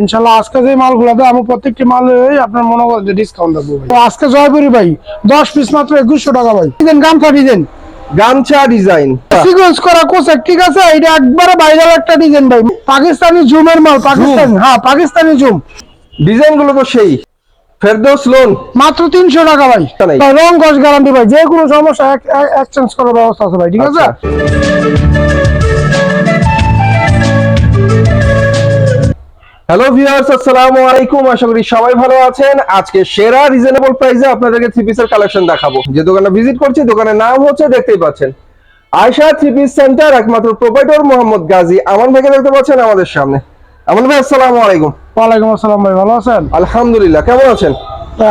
ইনশাল্লাহ আজকে যে মালগুলো দেয় আমি প্রত্যেকটি মালে আপনার মনে করেন যে ডিসকাউন্ট দেবো ভাই। তো আজকে জয়পুরি ভাই দশ পিস মাত্র একুশশো টাকা ভাই। ডিজাইন গামছা ডিজাইন গামছা ডিজাইন সিকোয়েন্স করা কোসেক ঠিক আছে? এটা একবারে ভাইরাল একটা ডিজাইন ভাই। পাকিস্তানি জুমের মাল পাকিস্তানি হ্যাঁ পাকিস্তানি জুম ডিজাইনগুলো তো সেই। ফেরদৌস লোন মাত্র তিনশো টাকা ভাই। রং কস গ্যারান্টি ভাই যে কোনো সমস্যা এক্সচেঞ্জ করার ব্যবস্থা আছে ভাই ঠিক আছে? হ্যালো ভিউয়ার্স আসসালামু আলাইকুম। আশা করি সবাই ভালো আছেন। আজকে সেরা রিজনেবল প্রাইসে আপনাদেরকে থ্রি পিসের কালেকশন দেখাবো। যে দোকানে ভিজিট করছি দোকানের নাম হচ্ছে দেখতেই পাচ্ছেন। আয়শা থ্রি পিস সেন্টার একমাত্র প্রোপাইটর মোহাম্মদ গাজী। আমান ভাইকে দেখতে পাচ্ছেন আমাদের সামনে। আমান ভাই আসসালামু আলাইকুম। ওয়ালাইকুম আসসালাম ভাই ভালো আছেন? আলহামদুলিল্লাহ কেমন আছেন?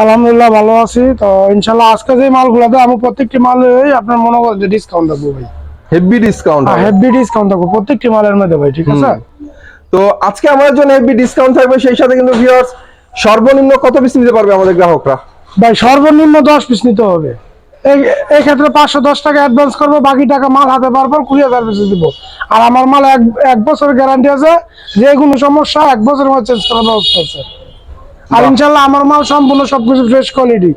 আলহামদুলিল্লাহ ভালো আছি। তো ইনশাল্লাহ আজকে যে মালগুলো দেয় আমি প্রত্যেকটি মালে আপনার মনে করেন ডিসকাউন্ট দেবো ভাই। হেভি ডিসকাউন্ট হেভি ডিসকাউন্ট দেবো প্রত্যেকটি মালের মধ্যে ভাই ঠিক আছে? তো আজকে আমাদের জন্য হেভি ডিসকাউন্ট থাকবে সেই সাথে কিন্তু ভিউয়ার্স সর্বনিম্ন কত পিস নিতে পারবে আমাদের গ্রাহকরা? ভাই সর্বনিম্ন দশ পিস নিতে হবে। এই ক্ষেত্রে পাঁচশো দশ টাকা অ্যাডভান্স করব বাকি টাকা মাল হাতে পারবার কুড়ি হাজার দিব। আর আমার মাল এক এক বছরের গ্যারান্টি আছে যে কোনো সমস্যা এক বছরের মধ্যে চেঞ্জ করার ব্যবস্থা আছে। আর বাহ। ইনশাল্লাহ আমার মাল সম্পূর্ণ সবকিছু ফ্রেশ কোয়ালিটি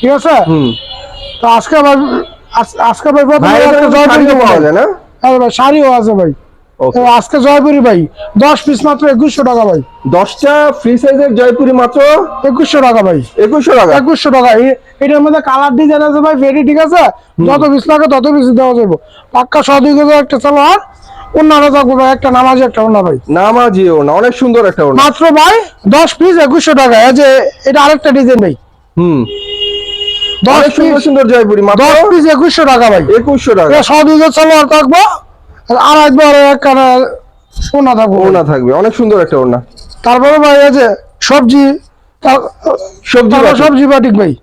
ঠিক আছে? হুম। তো আজকে আজকে ভাই প্রথমে শাড়িও হ্যাঁ ভাই শাড়িও আছে ভাই। তো আজকে জয়পুরি ভাই। দশ পিস মাত্র একুশশো টাকা ভাই। দশটা ফ্রি সাইজের জয়পুরি মাত্র? একুশশো টাকা ভাই। একুশশো টাকা? একুশশো টাকা। এটার মধ্যে কালার ডিজাইন আছে ভাই ভেরি ঠিক আছে? যত পিস লাগে তত পিস দেওয়া যাবে। পাক্কা সদিক একটা চলো আর অন্যান্য থাকব ভাই একটা নামাজি একটা অন্য ভাই। নামাজিও না অনেক সুন্দর একটা ওড়না মাত্র ভাই দশ পিস একুশশো টাকা। এই যে এটা আরেকটা ডিজাইন ভাই। হুম। দশ সুন্দর পিস সুন্দর জয়পুরি মাত্র? দশ পিস একুশশো টাকা ভাই। একুশশো টাকা। সদিকে চলো আর থাকব। আর একবার একটা সোনা থাকব। ওড়না থাকবে অনেক সুন্দর একটা ওড়না। তারপরে ভাই যে সবজি সবজি। সবজি বাটিক ভাই।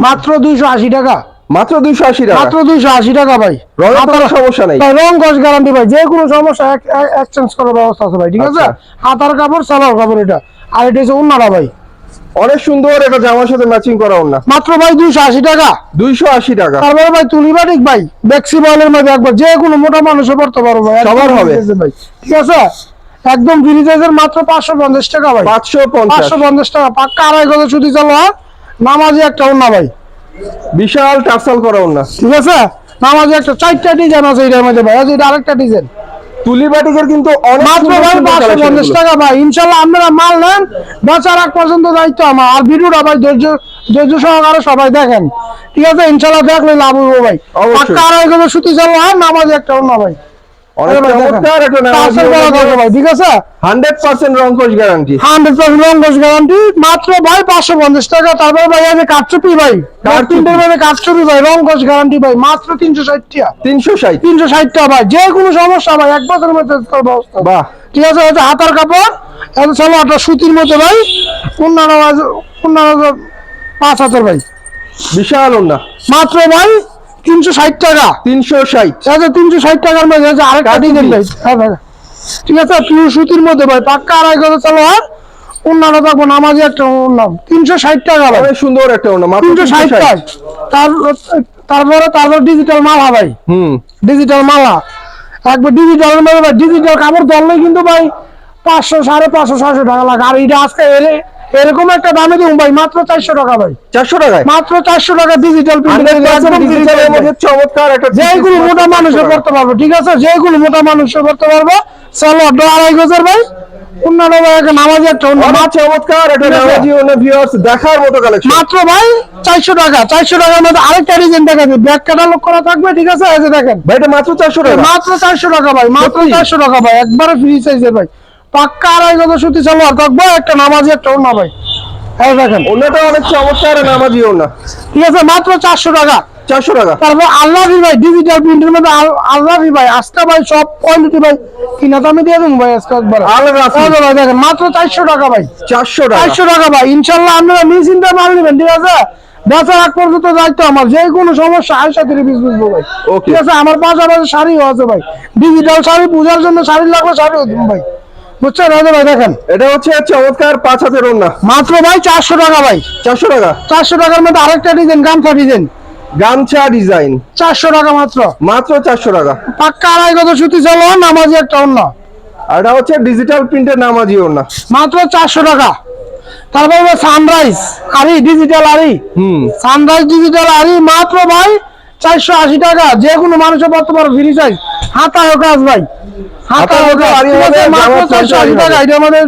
মাত্র দুইশো আশি টাকা। মাত্র দুইশো আশি টাকা। মাত্র দুইশো আশি টাকা ভাই। আপনার- সমস্যা নেই। রং কস গ্যারান্টি ভাই যে কোনো সমস্যা এক্সচেঞ্জ করার ব্যবস্থা আছে ভাই ঠিক আছে? আচ্ছা। হাতার কাপড় সালোয়ার কাপড় এটা। আর এটা হচ্ছে অন্যরা ভাই। অনেক সুন্দর এটা জামার সাথে ম্যাচিং করা ওড়না। মাত্র ভাই দুইশো আশি টাকা। দুইশো আশি টাকা। তারপরে ভাই তুলি বাটিক ভাই বেক্সি বলের মধ্যে একবার যে কোনো মোটা মানুষে পড়তে পারব ভাই। সবার হবে। ঠিক আছে? একদম ফ্রি সাইজের মাত্র পাঁচশো পঞ্চাশ টাকা ভাই। পাঁচশো পঞ্চাশ। পাঁচশো পঞ্চাশ টাকা। পাক্কা আড়াই গজ ছুটি চালো আর নামাজি একটা অন্য ভাই। বিশাল টার্সাল করা ওড়না। ঠিক আছে? নামাজি একটা চারটা ডিজাইন আছে এটার মধ্যে ভাই। এটা আরেকটা ডিজাইন তুলি বাটিকের কিন্তু মাত্র ভাই পাঁচশো পঞ্চাশ টাকা ভাই। ইনশাল্লাহ আপনারা মাল নেন বেচার আগ পর্যন্ত দায়িত্ব আমার। আর ভিডিওটা ভাই ধৈর্য ধৈর্য সহকারে সবাই দেখেন। ঠিক আছে? ইনশাল্লাহ দেখলে লাভ হব ভাই। পাক্কা আড়াই করে সুতি চাল আর নামাজি একটা অন্য ভাই একটা পাঁচশো ভাই। ঠিক আছে? Hundred percent guarantee hundred percent রঙ্গস guarantee মাত্র ভাই পাঁচশো পঞ্চাশ টাকা। তারপরে ভাই কাঠচুপি ভাই। তিনটের কাঠচুপি ভাই গ্যারান্টি ভাই মাত্র তিনশো ষাট টাকা। তিনশো ষাট। তিনশো ষাট টাকা ভাই যে কোনো সমস্যা ভাই এক বছরের মধ্যে ব্যবস্থা। বাহ। ঠিক আছে হাতার কাপড় চলো একটা সুতির মধ্যে ভাই অন্যান্য অন্যান্য পাঁচ হাতের ভাই। বিশাল মাত্র ভাই তিনশো ষাট টাকা। তিনশো ষাট। আচ্ছা তিনশো ষাট টাকার মধ্যে আরেকটা। ডিজাইন ভাই। হ্যাঁ ভাই ঠিক আছে পিওর সুতির মধ্যে ভাই। পাক্কা আড়াই গজ চলো আর অন্যান্য থাকব নামাজি একটা নাম তিনশো ষাট টাকা ভাই। সুন্দর একটা মাত্র তিনশো ষাট টাকা। তার তারপরে তারপর ডিজিটাল মালা ভাই। হুম। ডিজিটাল মালা। একবার ডিজিটাল ভাই ডিজিটাল কাপড় ধরলে কিন্তু ভাই পাঁচশো সাড়ে পাঁচশো ছয়শো টাকা লাগে। আর এটা আজকে এলে এরকম একটা দামে দিব ভাই মাত্র চারশো টাকা ভাই। চারশো টাকায়? মাত্র চারশো টাকা ডিজিটাল চমৎকার একটা যেগুলো মোটা মানুষে পড়তে পারব ঠিক আছে? যেগুলো মোটা মানুষে পড়তে পারব চলো আড়াই গজের ভাই। অন্যান্য নামাজি একটা চমৎকার একটা ঠিক আছে। নামাজি ভিউয়ার্স দেখার মতো কালেকশন মাত্র ভাই চারশো টাকা চারশো টাকার মধ্যে আরেকটা দেখা ব্যাক ক্যাটালগ করা থাকবে ঠিক আছে? এই যে দেখেন। ভাই এটা মাত্র চারশো টাকা। মাত্র চারশো টাকা ভাই মাত্র চারশো টাকা ভাই একবারে ফ্রি সাইজের ভাই। পাক্কা আড়াই গজ সুতি চালো আর একটা নামাজি একটা অন্য ভাই। এই দেখেন। ওড়নাটা অনেক চমৎকার নামাজি ওড়না। ঠিক আছে মাত্র চারশো টাকা। চারশো টাকা? তারপর আল্লাহ ভাই ডিজিটাল প্রিন্টের মধ্যে আল- আল্লাহ ভাই আজকে ভাই সব কোয়ালিটি ভাই। কিনা দামে দিয়ে দেবো ভাই আজকে একবার। ভাই দেখেন মাত্র চারশো টাকা ভাই। চারশো টাকা। চারশো টাকা ভাই। ইনশাল্লাহ আপনারা নিশ্চিন্তে মাল নেবেন ঠিক আছে? বেচার আগ পর্যন্ত দায়িত্ব আমার। যে কোনো সমস্যা আয়সা থেকে বিশ বুঝব ভাই. ঠিক আছে আমার পাশাপাশি শাড়িও আছে ভাই। ডিজিটাল শাড়ি পূজার জন্য শাড়ি লাগবে শাড়িও দিব ভাই। বুঝছেন? যে ভাই দেখেন। এটা হচ্ছে চমৎকার পাঁচ হাতের ওড়না। মাত্র ভাই চারশো টাকা ভাই। চারশো টাকা? চারশো টাকার মধ্যে আরেকটা ডিজাইন গামছা ডিজাইন গামছা ডিজাইন চারশো টাকা মাত্র। মাত্র চারশো টাকা। পাক্কা আড়াই কত সুতি চলো নামাজি একটা অন্য আর এটা হচ্ছে ডিজিটাল প্রিন্টের নামাজি ওড়না। মাত্র চারশো টাকা। তারপরে সানরাইজ আরি ডিজিটাল আরি হুম। সানরাইজ ডিজিটাল আরি মাত্র ভাই চারশো আশি টাকা। যে কোনো মানুষের বর্তমান ফ্রি চাই হাতায় কাজ ভাই। ঠিক মাত্র চারশো আশি টাকা এটা আমাদের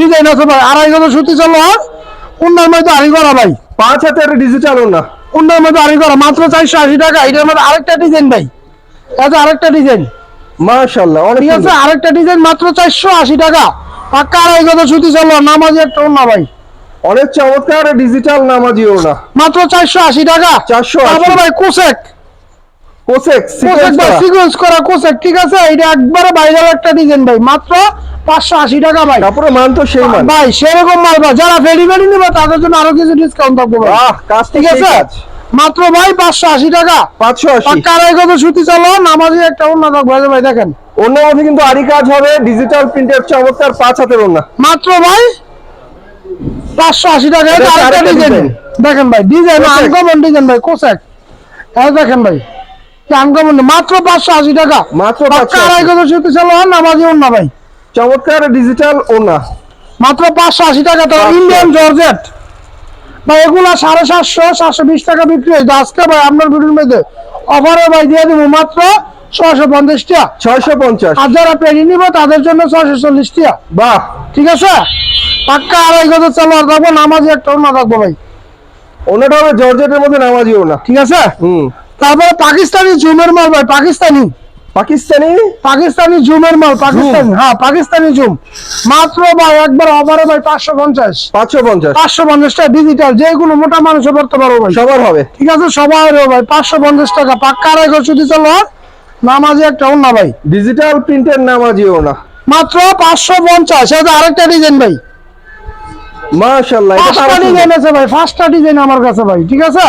ডিজাইন আছে ভাই আড়াই গজ সুতি চলো আর অন্যের মধ্যে আড়ি করা ভাই। পাঁচ হাতের ডিজিটাল ওড়না অন্যের মধ্যে আড়ি করা মাত্র চারশো আশি টাকা এটার মধ্যে আরেকটা ডিজাইন ভাই। এটা আরেকটা ডিজাইন মাশাআল্লাহ অনেক ঠিক আছে আরেকটা ডিজাইন মাত্র চারশো আশি টাকা। পাক্কা আড়াই গজ সুতি চলো নামাজি একটা অন্য ভাই। অনেক চমৎকার ডিজিটাল মাত্র চারশো আশি টাকা। 480 তারপরে ভাই কোসেক। কোসেক কোসেক ভাই সিকোয়েন্স করা কোসেক ঠিক আছে? এটা একবারে ভাইরাল একটা ডিজাইন ভাই। মাত্র পাঁচশো আশি টাকা ভাই। তারপরে মান তো সেই মান। ভাই সেরকম মাল ভাই। যারা নেবে তাদের জন্য আরও কিছু ডিসকাউন্ট থাকবে ভাই। কাজ ঠিক আছে? মাত্র ভাই পাঁচশো আশি টাকা। পাঁচশো আশি। সুতি চলো নামাজি একটা অন্য থাকবে ভাই দেখেন। অন্য মধ্যে কিন্তু কাজ হবে ডিজিটাল প্রিন্টের চমৎকার পাঁচ হাতের ওড়না। মাত্র ভাই পাঁচশো আশি টাকা এটা আরেকটা ডিজাইন দেখেন ভাই ডিজাইন। আনকমন ডিজাইন ভাই কোসেক। দেখেন ভাই। মাত্র পাঁচশো আশি টাকা। মাত্র পাক্কা 580 আড়াই গজ সুতি চলো নামাজি অন্য ভাই। চমৎকার ডিজিটাল ওড়না। মাত্র পাঁচশো আশি টাকা তো ইন্ডিয়ান জর্জেট ভাই এগুলা সাড়ে সাতশো সাতশো বিশ টাকা বিক্রি হয়েছে আজকে ভাই আপনার ভিডিওর মধ্যে অফারে ভাই দিয়ে দেবো মাত্র ছশো পঞ্চাশ ছয়শো পঞ্চাশ। আর যারা নিবে তাদের জন্য ছশো চল্লিশ টাকা বাহ। ঠিক আছে? পাক্কা আড়াই গজ চালু আর থাকব নামাজি একটা অন্য থাকব ভাই। ওনাটা হবে জর্জেটের মধ্যে নামাজি ওড়না। ঠিক আছে? হুম। তারপরে পাকিস্তানি জুমের মাল ভাই পাকিস্তানি। পাকিস্তানি? পাকিস্তানি জুমের মাল পাকিস্তানি হ্যাঁ পাকিস্তানি জুম মাত্র ভাই একবার অফারে ভাই পাঁচশো পঞ্চাশ। পাঁচশো পঞ্চাশ? পাঁচশো পঞ্চাশ টাকা ডিজিটাল যে কোনো মোটা মানুষে পড়তে পারব ভাই। সবার হবে। ঠিক আছে সবাই ভাই পাঁচশো পঞ্চাশ টাকা। পাক্কা ঘর ছুটি চলো নামাজি একটা না ভাই। ডিজিটাল প্রিন্টের নামাজি ওড়না মাত্র পাঁচশো পঞ্চাশ এটা আরেকটা ডিজাইন ভাই। মাশাআল্লাহ এটা তো পাঁচটা ডিজাইন আছে ভাই পাঁচটা ডিজাইন আমার কাছে ভাই ঠিক আছে?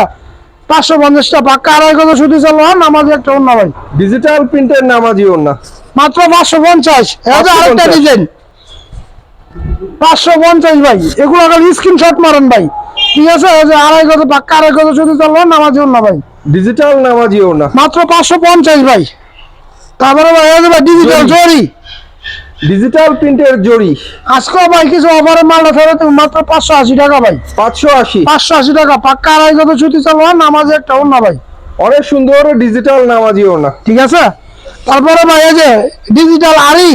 পাঁচশো পঞ্চাশ টাকা পাক্কা আড়াই ঘর ছুটি চলো নামাজি একটা অন্য ভাই। ডিজিটাল প্রিন্টের নামাজি ওড়না। মাত্র পাঁচশো পঞ্চাশ। আরেকটা ডিজাইন পাঁচশো পঞ্চাশ ভাই। এগুলো খালি স্ক্রিনশট মারেন ভাই। ঠিক আছে? এই যে আড়াই গজ পাক্কা আড়াই গজ ছুটি চলো নামাজি অন্য ভাই। ডিজিটাল নামাজি ওড়না। মাত্র পাঁচশো পঞ্চাশ ভাই। তারপরে ভাই ডিজিটাল জরি ডিজিটাল প্রিন্টের জড়ি আজকেও ভাই কিছু অফারের ফেরত দেবো মাত্র পাঁচশো আশি টাকা ভাই। পাঁচশো আশি। পাঁচশো আশি টাকা পাক্কা আড়াই গজ ছুটি চলো নামাজ একটা অন্য ভাই। অনেক সুন্দর ডিজিটাল নামাজি ওড়না। ঠিক আছে? তারপরে ভাই এই যে ডিজিটাল আরি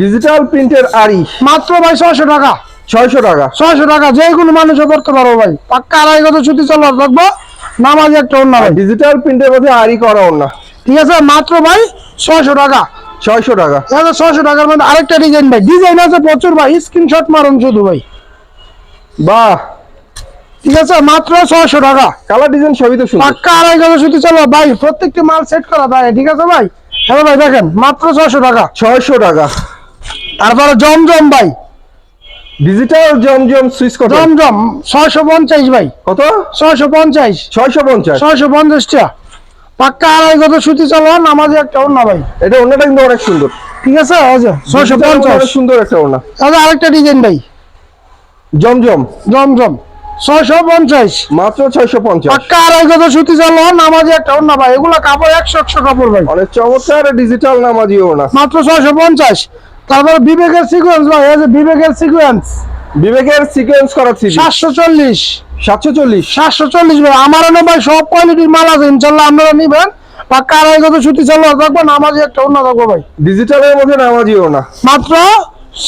ডিজিটাল প্রিন্টের আড়ি। মাত্র ভাই ছয়শো টাকা। ছয়শো টাকা। ছয়শো টাকা যে কোনো মানুষে করতে পারব ভাই। পাক্কা আড়াই গজ ছুটি চলো থাকব নামাজ একটা অন্য ভাই। ডিজিটাল প্রিন্টের মধ্যে আড়ি করা ওড়না। ঠিক আছে? মাত্র ভাই ছয়শো টাকা। ছয়শো টাকা। এই ছয়শো টাকার মধ্যে আরেকটা ডিজাইন ভাই। ডিজাইন আছে প্রচুর ভাই। স্ক্রিনশট মারুন শুধু ভাই। বাহ। ঠিক আছে মাত্র ছয়শো টাকা। কালার ডিজাইন সবই তো পাক্কা আড়াই গজ ছুটি চলো। ভাই প্রত্যেকটি মাল সেট করা ভাই। ঠিক আছে ভাই? হ্যালো ভাই দেখেন মাত্র ছয়শো টাকা। ছয়শো টাকা। তারপরে জমজম ভাই। ডিজিটাল জমজম সুইচ কত? জমজম ছয়শো পঞ্চাশ ভাই। কত? ছয়শো পঞ্চাশ। ছয়শো পঞ্চাশ। ছয়শো পঞ্চাশ টাকা পাক্কা আড়াই গজ ছুটি চলো নামাজি একটা অন্য ভাই। এটা ওড়নাটা কিন্তু অনেক সুন্দর। ঠিক আছে? যে ছয়শো পঞ্চাশ। সুন্দর একটা ওড়না। যে আরেকটা ডিজাইন ভাই। জমজম। জমজম। ছয়শো পঞ্চাশ। মাত্র ছয়শো পঞ্চাশ। পাক্কা আড়াই গজ ছুটি চলো নামাজি একটা অন্য ভাই। এগুলো কাপড় একশো একশো কাপড় ভাই। অনেক চমৎকার ডিজিটাল নামাজি ওড়না। মাত্র ছয়শো পঞ্চাশ। তারপর বিবেকের সিকোয়েন্স ভাই এই যে বিবেকের সিকোয়েন্স বিবেকের সিকোয়েন্স করা থ্রি সাতশো চল্লিশ। সাতশো চল্লিশ। সাতশো চল্লিশ ভাই আমার ভাই সব কোয়ালিটির মাল আছে ইনশাল্লাহ আপনারা নিবেন। আড়াই গজ ছুটি চলো থাকব নামাজি একটা অন্য থাকব ভাই। ডিজিটালের মধ্যে নামাজি ওড়না মাত্র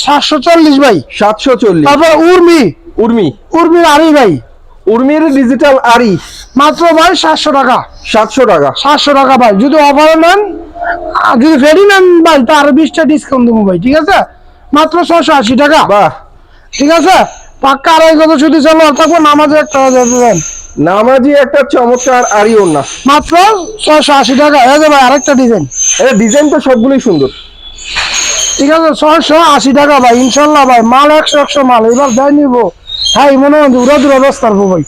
সাতশো চল্লিশ ভাই। সাতশো চল্লিশ। তারপর উর্মি। উর্মি। উর্মির আড়ি ভাই। উর্মির ডিজিটাল আড়ি। মাত্র ভাই সাতশো টাকা। সাতশো টাকা। সাতশো টাকা ভাই। যদি অফারে নেন আর যদি ফেরি নেন ভাই তো আরও বিশটা ডিসকাউন্ট দেবো ভাই ঠিক আছে? মাত্র ছশো আশি টাকা। বাহ। ঠিক আছে? পাক্কা আড়াই কত ছুটি চলো থাকব নামাজে একটা দেবেন নামাজি একটা চমৎকার ওড়না মাত্র ছয়শো আশি টাকা। এই যে ভাই আরেকটা ডিজাইন এটা ডিজাইন তো সবগুলোই সুন্দর। ঠিক আছে ছয়শো আশি টাকা ভাই ইনশাল্লাহ ভাই মাল একশো একশো মাল। এবার যাই নিবো। হ্যাঁ মনে হয় উড়া দুরা পারব ভাই।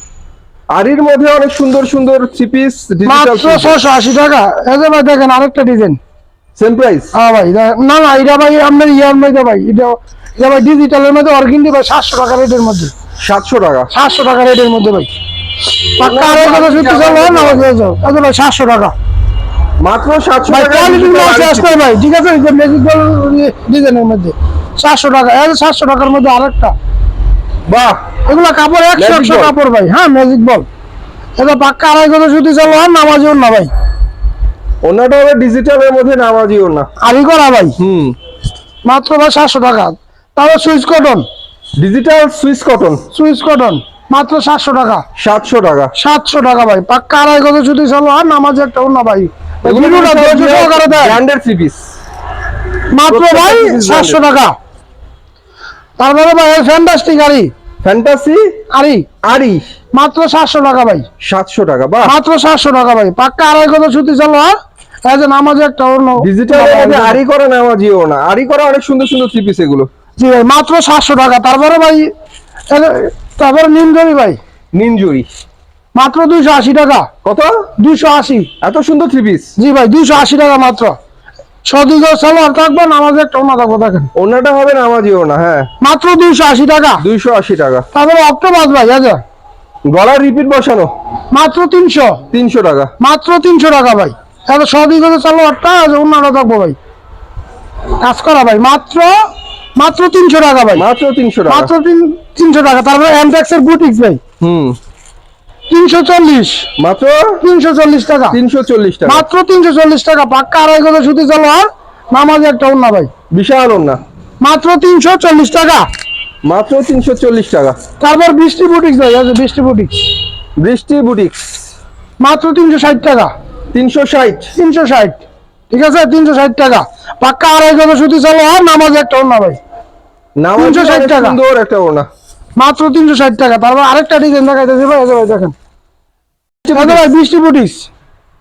আড়ির মধ্যে অনেক সুন্দর সুন্দর থ্রি পিস মাত্র ছয়শো আশি টাকা। এই যে ভাই দেখেন আরেকটা ডিজাইন সেম প্রাইস হ্যাঁ ভাই না না এটা ভাই আপনার ইয়ার মধ্যে ভাই এটা এটা ভাই ডিজিটালের মধ্যে অর্গিনটি ভাই সাতশো টাকা রেটের মধ্যে। সাতশো টাকা? সাতশো টাকা রেটের মধ্যে ভাই। পাক্কা কথা না ভাই আচ্ছা সাতশো টাকা। মাত্র সাতশো টাকা শেষ করে ভাই ঠিক আছে? যে ম্যাজিক বল ডিজাইনের মধ্যে। সাতশো টাকা সাতশো টাকার মধ্যে আরেকটা। বাহ। এগুলা কাপড় একশো একশো কাপড় ভাই হ্যাঁ ম্যাজিক বল এটা পাক্কা আড়াই কথা আর নামাজিও না ভাই। ওনাটা হবে ডিজিটালের মধ্যে নামাজিও না। করা ভাই। হুম। মাত্র ভাই সাতশো টাকা। তারপর switch cotton. Digital Swiss cotton. Switch cotton মাত্র সাতশো টাকা। সাতশো টাকা। সাতশো টাকা ভাই পাক্কা আড়াই কথা সুতি চালো আর নামাজ একটা অন্য ভাই। মাত্র ভাই সাতশো টাকা। তারপরে ভাই ফ্যান্টাস্টিক আড়ি ফ্যান্টাসি আড়ি আরি মাত্র সাতশো টাকা ভাই। সাতশো টাকা বাহ। মাত্র সাতশো টাকা ভাই পাক্কা আড়াই কথা সুতি চালো আর নামাজে একটা অন্য ডিজিটালের মধ্যে আরি করা নামাজিও না। আরি করা অনেক সুন্দর সুন্দর থ্রি পিস এগুলো। জি ভাই মাত্র সাতশো টাকা। তারপরে ভাই তারপরে নিমজরি ভাই। নিনজুরি মাত্র দুইশো আশি টাকা। কত? দুইশো আশি। এত সুন্দর থ্রি পিস জি ভাই দুইশো আশি টাকা মাত্র। সদিগ সালোয়ার থাকবে নামাজে একটা অন্য থাকব দেখেন। ওনাটা হবে নামাজিও না হ্যাঁ। মাত্র দুইশো আশি টাকা। দুইশো আশি টাকা। তারপরে অক্টোবাস ভাই আছে গলার রিপিট বসানো। মাত্র তিনশো। তিনশো টাকা। মাত্র তিনশো টাকা ভাই। এত সদিগ সালোয়ারটা অন্যটা থাকব ভাই। কাজ করা ভাই মাত্র মাত্র তিনশো টাকা ভাই। মাত্র তিনশো টাকা। মাত্র তিন তিনশো টাকা। তারপরে এমটেক্সের বুটিক্স ভাই। হুম। তিনশো চল্লিশ। মাত্র? তিনশো চল্লিশ টাকা। তিনশো চল্লিশ টাকা। মাত্র তিনশো চল্লিশ টাকা। পাক্কা আড়াই কথা সুতি চলো আর নামাজে একটা অন্য ভাই। বিশাল না মাত্র তিনশো চল্লিশ টাকা। মাত্র তিনশো চল্লিশ টাকা। তারপর বৃষ্টি বুটিক্স ভাই আছে বৃষ্টি বুটিক্স বৃষ্টি বুটিক্স মাত্র তিনশো ষাট টাকা। তিনশো ষাট। তিনশো ষাট। ঠিক আছে? তিনশো ষাট টাকা। পাক্কা আড়াই কথা সুতি চলো আর নামাজে একটা অন্য ভাই। 360 অনেক টাকা। সুন্দর একটা ওনা মাত্র তিনশো ষাট টাকা। তারপর আরেকটা ডিজাইন দেখাইতেছি ভাই ভাই দেখেন। ভাই বৃষ্টি বুটিক্স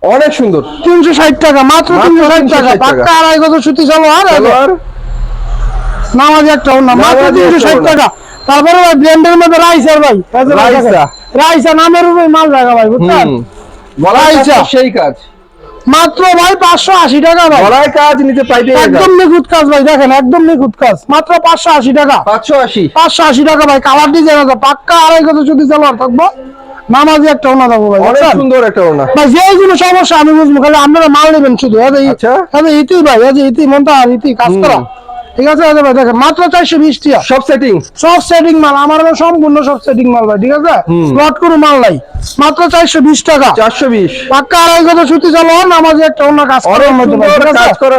অনেক সুন্দর। তিনশো ষাট টাকা মাত্র তিনশো ষাট টাকা। পাক্কা আড়াই কথা সুতি চলো আর নামাজি একটা মাত্র তিনশো ষাট টাকা। তারপরে ভাই ব্র্যান্ডের মধ্যে রাইসার ভাই। রাইসা। রাইসা নামের উপরে মাল রাখা ভাই বুঝছেন? রাইসা। সেই কাজ। মাত্র ভাই পাঁচশো আশি টাকা ভাই। গলায় কাজ নিতে পাইতে একদম নিখুঁত কাজ ভাই দেখেন একদম নিখুঁত কাজ। মাত্র পাঁচশো আশি টাকা। পাঁচশো আশি। পাঁচশো আশি টাকা ভাই কালার ডিজাইন আছে পাক্কা আড়াই কত যদি চালার থাকব নামাজি একটা ওনা থাকব ভাই অনেক সুন্দর একটা ওনা ভাই যে কোনো সমস্যা আমি বুঝব খালি আপনারা মাল নেবেন শুধু আচ্ছা। ইতি ভাই ইতি মনটা ইতি কাজ করা। ঠিক আছে এই ভাই দেখেন মাত্র চারশো বিশ টাকা সব সেটিং সব সেটিং মাল আমার সম্পূর্ণ সব সেটিং মাল ভাই ঠিক আছে? হুম। লট করে মাল নাই। মাত্র চারশো বিশ টাকা। চারশো বিশ। পাক্কা আড়াই কত সুতি চালো নামাজি একটা অন্য কাজ করা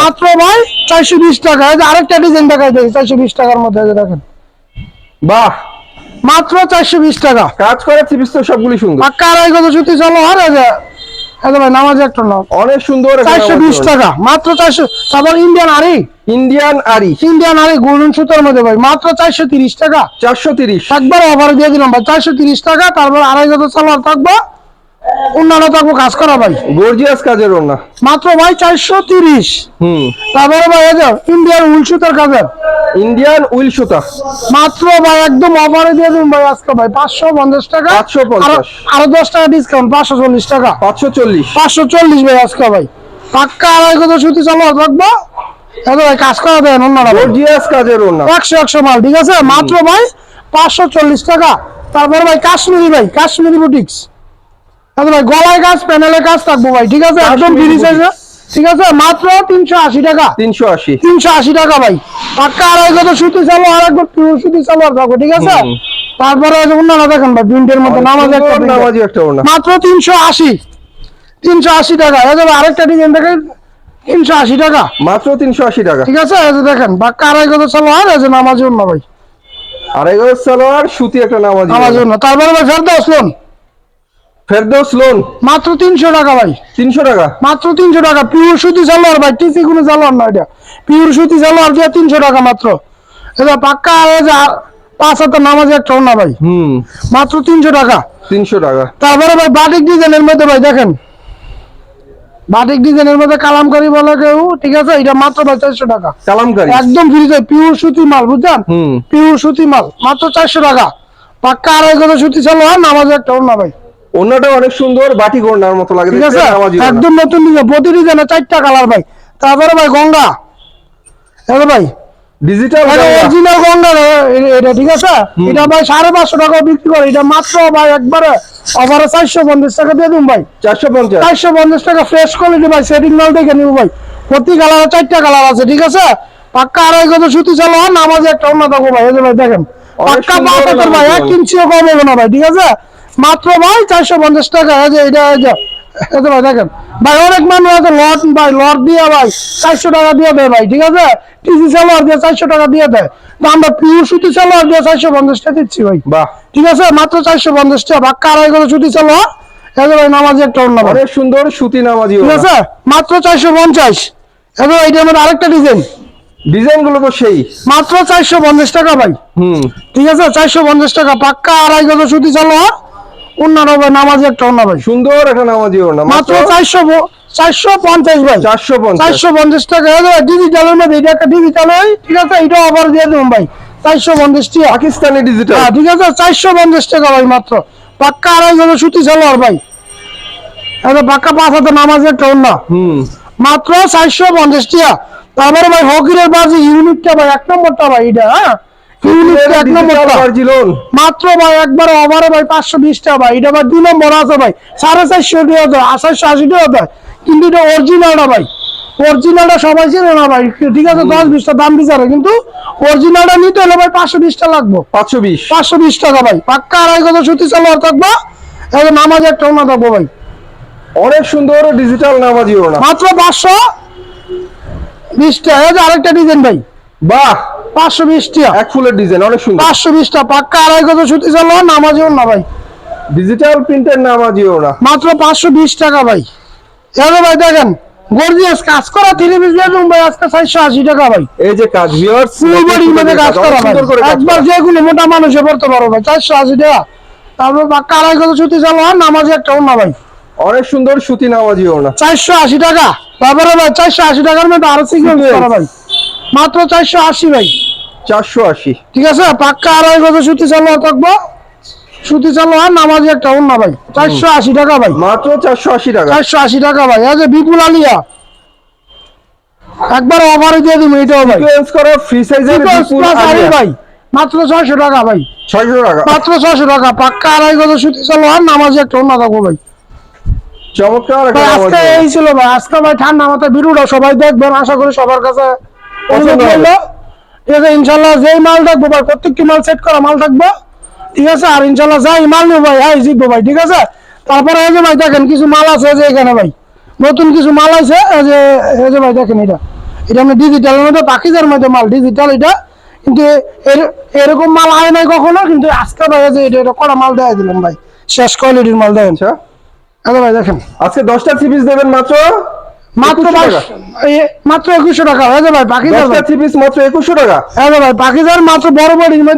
মাত্র ভাই চারশো বিশ টাকা। এই যে আরেকটা ডিজাইন দেখাই দেয় চারশো বিশ টাকার মধ্যে দেখেন। বাহ! মাত্র চারশো বিশ টাকা। কাজ করে থ্রি পিস তো সবগুলি সুন্দর। পাক্কা আড়াই কত সুতি চালো আর নামাজি একটা নাও। অনেক সুন্দর চারশো বিশ টাকা মাত্র চারশো তারপর ইন্ডিয়ান আরি ইন্ডিয়ান আরি ইন্ডিয়ান আরি গোল্ডেন সুতার মধ্যে ভাই মাত্র চারশো তিরিশ টাকা। চারশো তিরিশ। একবার অফার দিয়ে দিলাম ভাই চারশো তিরিশ টাকা তারপর আড়াই থাকব অন্যান্য থাকব কাজ করা ভাই। গর্জিয়াস কাজের ওনা মাত্র ভাই চারশো তিরিশ। হুম। তারপরে ভাই ইন্ডিয়ান উল সুতার কাজের। ইন্ডিয়ান উইল সুতা মাত্র ভাই একদম অফারে দিয়ে দিন ভাই আজকে ভাই পাঁচশো পঞ্চাশ টাকা। 550 আরো- আরও দশ টাকা ডিসকাউন্ট পাঁচশো চল্লিশ টাকা। পাঁচশো চল্লিশ। পাঁচশো চল্লিশ ভাই আজকে ভাই। পাক্কা আড়াই কত সুতি চালো রাখব? কাজ করা দেন অন্যরা। গর্জিয়াস কাজের ওনা একশো একশো মাল ঠিক আছে? মাত্র ভাই পাঁচশো চল্লিশ টাকা। তারপরে ভাই কাশ্মীরি ভাই কাশ্মীরি বুটিক্স ভাই গলায় কাজ প্যানেলে কাজ থাকব ভাই ঠিক আছে? একদম ফ্রি সাইজে ঠিক আছে মাত্র তিনশো আশি টাকা। তিনশো আশি। তিনশো আশি টাকা ভাই। পাক্কা আড়াই কত সুতি চালো আর একবার পিওর সুতি চালো আর থাকব ঠিক আছে? তারপরে অন্যান্য দেখেন ভাই প্রিন্টের মধ্যে নামাজ একটা নামাজি একটা মাত্র তিনশো আশি। তিনশো আশি টাকা। এই যে আরেকটা ডিজাইন দেখেন তিনশো আশি টাকা। মাত্র তিনশো আশি টাকা। ঠিক আছে এই যে দেখেন পাক্কা আড়াই কত চালো আর এই যে নামাজি অন্য ভাই। আড়াই গজ সালোয়ার সুতি একটা নামাজি নামাজ তারপরে ভাই ফেরত আসলেন ফেরদৌস লোন মাত্র তিনশো টাকা ভাই। তিনশো টাকা? মাত্র তিনশো টাকা। পিওর সুতি সালোয়ার ভাই টিসি কোনো সালোয়ার না এটা। পিওর সুতি সালোয়ার দিয়ে তিনশো টাকা মাত্র। এটা পাক্কা পাঁচ হাজার নামাজি একটা অন্য ভাই। হুম। মাত্র তিনশো টাকা। তিনশো টাকা। তারপরে ভাই বাটিক ডিজাইনের মধ্যে ভাই দেখেন। বাটিক ডিজাইনের মধ্যে কালামকারি বলে কেউ ঠিক আছে? এটা মাত্র ভাই চারশো টাকা। কালামকারি? একদম ফ্রি পিওর সুতি মাল বুঝছেন? হুম। পিওর সুতি মাল মাত্র চারশো টাকা। পাক্কা আড়াই কথা সুতি সালোয়ার নামাজ একটা অন্য ভাই। ওনাটা অনেক সুন্দর বাটি মতো লাগে ঠিক আছে? একদম নতুন ডিজাইন প্রতি ডিজাইনে চারটা কালার ভাই। তারপরে ভাই গঙ্গা। ভাই। Digital original Ganga. এটা ঠিক আছে? এটা ভাই সাড়ে পাঁচশো টাকা বিক্রি করে। এটা মাত্র ভাই একবারে ওভারে চারশো পঞ্চাশ টাকা দিয়ে দিন ভাই। চারশো পঞ্চাশ। চারশো পঞ্চাশ টাকা ফ্রেশ কোয়ালিটি ভাই সেটিং মাল দেখে নিব ভাই। প্রতি কালার চারটা কালার আছে ঠিক আছে? পাক্কা আড়াই গজ সুতি চালো নামাজে একটা অন্য থাকব ভাই এই ভাই দেখেন। পাক্কা হাজার ভাই এক ইঞ্চিও কম হবে না ভাই ঠিক আছে? মাত্র ভাই চারশো পঞ্চাশ টাকা এই যে এটা এই যে এই ভাই দেখেন। ভাই অনেক মানুষ আছে লট ভাই লট দিয়ে ভাই চারশো টাকা দিয়ে দেয় ভাই ঠিক আছে? টিসি সালোয়ার দিয়ে চারশো টাকা দিয়ে দেয়। তো আমরা পিওর সুতি সালোয়ার দিয়ে চারশো পঞ্চাশ টাকা দিচ্ছি ভাই। ঠিক আছে? মাত্র চারশো পঞ্চাশ টাকা পাক্কা আড়াই গজ সুতি সালোয়ার। এই ভাই নামাজে একটা অন্য সুন্দর সুতি নামাজি ঠিক আছে? মাত্র চারশো পঞ্চাশ। এবং এইটার মধ্যে আরেকটা ডিজাইন ডিজাইনগুলো তো সেই। মাত্র চারশো পঞ্চাশ টাকা ভাই। হুম। ঠিক আছে চারশো পঞ্চাশ টাকা। পাক্কা আড়াই গজ সুতি চালো অন্যান্য ভাই নামাজি একটা অন্য ভাই। সুন্দর একটা নামাজি ওড়না মাত্র চারশো চারশো পঞ্চাশ ভাই। চারশো চারশো পঞ্চাশ টাকা। ডিজিটালের মধ্যে এটা একটা ডিজিটাল ঠিক আছে এটা আবার দিয়ে দেবেন ভাই। চারশো পঞ্চাশ টাকা পাকিস্তানি ডিজিটাল হ্যাঁ ঠিক আছে চারশো পঞ্চাশ টাকা ভাই মাত্র। পাক্কা আড়াই গজ সুতি চালো আর ভাই। পাক্কা পাঁচ হাতে নামাজি একটা অন্য হুম। মাত্র চারশো পঞ্চাশ টাকা তারপরে ভাই হকিরের বাজে ইউনিটটা ভাই এক নম্বরটা ভাই এটা হ্যাঁ? মাত্র ভাই একবার ওভারে ভাই পাঁচশো বিশ টাকা ভাই। এটা ভাই দুই নম্বর আছে ভাই। সাড়ে চারশো টাকা চারশো আশি টাকা কিন্তু এটা অরিজিনালটা ভাই। অরিজিনালটা সবাই চেনে না ভাই। ঠিক আছে দশ বিশটা দাম বিচারে কিন্তু অরিজিনালটা নিতে হলে ভাই পাঁচশো বিশটা লাগবো। পাঁচশো বিশ। পাঁচশো বিশ টাকা ভাই। পাক্কা আড়াই কথা সুতি চালোয়ার থাকব এখন নামাজ একটা ওনা থাকব ভাই। অনেক সুন্দর ডিজিটাল নামাজি ওড়না। মাত্র পাঁচশো বিশ টাকা। এই যে আরেকটা ডিজাইন ভাই। বাহ! পাঁচশো বিশ টাকা। এক ফুলের ডিজাইন অনেক সুন্দর। পাঁচশো বিশ টাকা পাক্কা আড়াই কথা সুতি চালোয়ার নামাজেও না ভাই। ডিজিটাল প্রিন্টের নামাজি ওড়না। মাত্র পাঁচশো বিশ টাকা ভাই। এবার ভাই দেখেন গর্জিয়াস কাজ করা থ্রি পিস বেডরুম ভাই আজকে চারশো আশি টাকা ভাই। এই যে কাজ ভিউয়ার্স ফুল মধ্যে কাজ করা ভাই। একবার করা। যে কোনো মোটা মানুষে পড়তে পারো ভাই চারশো আশি টাকা। তারপর পাক্কা আড়াই কথা সুতি চালোয়ার নামাজে একটা অন্য ভাই। অনেক সুন্দর সুতি নামাজি ওড়না চারশো আশি টাকা। তারপরে ভাই চারশো আশি টাকার মধ্যে আরও সিগন্যাল করা ভাই। মাত্র চারশো আশি ভাই। চারশো আশি। ঠিক আছে? পাক্কা আড়াই গজ সুতি চালু থাকব। সুতি চালোয়ার নামাজি একটা অন্য ভাই। চারশো আশি টাকা ভাই। মাত্র চারশো আশি টাকা। চারশো আশি টাকা ভাই। এই যে বিপুল আলিয়া। একবার অফারে দিয়ে দিব এটাও ভাই। সিকোয়েন্স করা ফ্রি সাইজের plus আড়াই ভাই। মাত্র ছয়শো টাকা ভাই। ছয়শো টাকা। মাত্র ছয়শো টাকা। পাক্কা আড়াই গজ সুতি চালোয়ার নামাজি একটা অন্য থাকব ভাই। চমৎকার আজকে এই ছিল ভাই। আজকে ভাই ঠান্ডা মাথায় ভিডিওটা সবাই দেখবেন আশা করি সবার কাছে অনুরোধ। ঠিক আছে ইনশাল্লাহ যেই মাল থাকব ভাই প্রত্যেকটি মাল সেট করা মাল থাকব। ঠিক আছে আর ইনশাল্লাহ যাই মাল নেব ভাই হ্যাঁ জিতবো ভাই ঠিক আছে? তারপরে এই যে ভাই দেখেন কিছু মাল আছে যে এখানে ভাই। নতুন কিছু মাল আছে এই যে এই যে ভাই দেখেন এটা। এটা আমি ডিজিটালের মধ্যে পাকিজার মধ্যে মাল ডিজিটাল এটা। কিন্তু এর- এরকম মাল আয় নাই কখনো কিন্তু আজকে ভাই যে এটা কড়া মাল দেয় দিলাম ভাই। শেষ কোয়ালিটির মাল দেন। আচ্ছা ভাই দেখেন। আজকে দশটা থ্রি পিস দেবেন মাত্র মাত্র 2100 বাইশ- টাকা। এই- মাত্র একুশশো টাকা। হয়ে ভাই পাকিজার দশটা থ্রি পিস মাত্র একুশশো টাকা। হ্যাঁ ভাই মাত্র বড়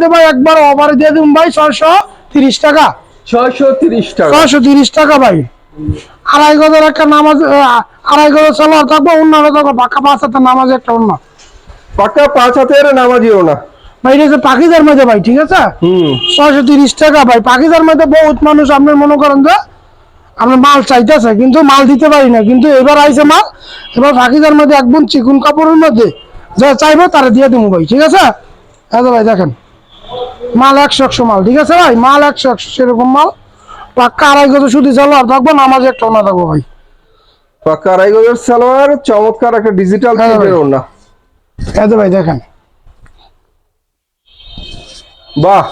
ভাই একবার অফারে দিয়ে দিন ভাই ছয়শো তিরিশ টাকা। ছয়শো তিরিশ টাকা। ছয়শো তিরিশ টাকা ভাই। আড়াই গজের একটা নামাজ আড়াই গজের সালোয়ার থাকব অন্যান্য থাকব। পাকা পাঁচ হাতের নামাজ একটা অন্য। পাক্কা পাঁচ হাতের নামাজি ওড়না ভাই এটা হচ্ছে পাকিজার মধ্যে ভাই ঠিক আছে? হুম। ছয়শো তিরিশ টাকা ভাই। পাকিজার মধ্যে বহুত মানুষ আপনি মনে করেন যে আমরা মাল চাইতেছে কিন্তু মাল দিতে পারি না। কিন্তু এবার আইছে মাল এবার পাকিজার মধ্যে একদম চিকুন কাপড়ের মধ্যে যা চাইব তারা দিয়ে দেবো ভাই ঠিক আছে? হ্যাঁ ভাই দেখেন। মাল একশো একশো মাল ঠিক আছে ভাই? মাল একশো একশো সেরকম মাল। পাক্কা আড়াই গজ শুধু চালো আর থাকব নামাজে একটা না থাকব ভাই। পাক্কা আড়াই গজের সালোয়ার চমৎকার একটা ডিজিটাল। ওড়না হ্যাঁ ভাই দেখেন। বাহ!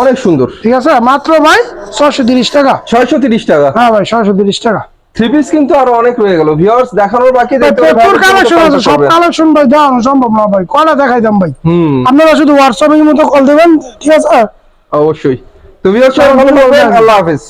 অনেক সুন্দর। ঠিক আছে? মাত্র ভাই ছয়শো তিরিশ টাকা। ছয়শো তিরিশ টাকা। হ্যাঁ ভাই ছয়শো তিরিশ টাকা। থ্রি পিস কিন্তু আরও অনেক রয়ে গেল। ভিউয়ার্স দেখানোর বাকি প্রচুর কালেকশন আছে সব। কালেকশন ভাই সম্ভব না ভাই। কলা দেখাই দাম ভাই। আপনারা শুধু হোয়াটসঅ্যাপের মতো কল দেবেন ঠিক আছে? অবশ্যই। তো ভিউয়ার্স ভালো থাকবেন। আল্লাহ হাফেজ।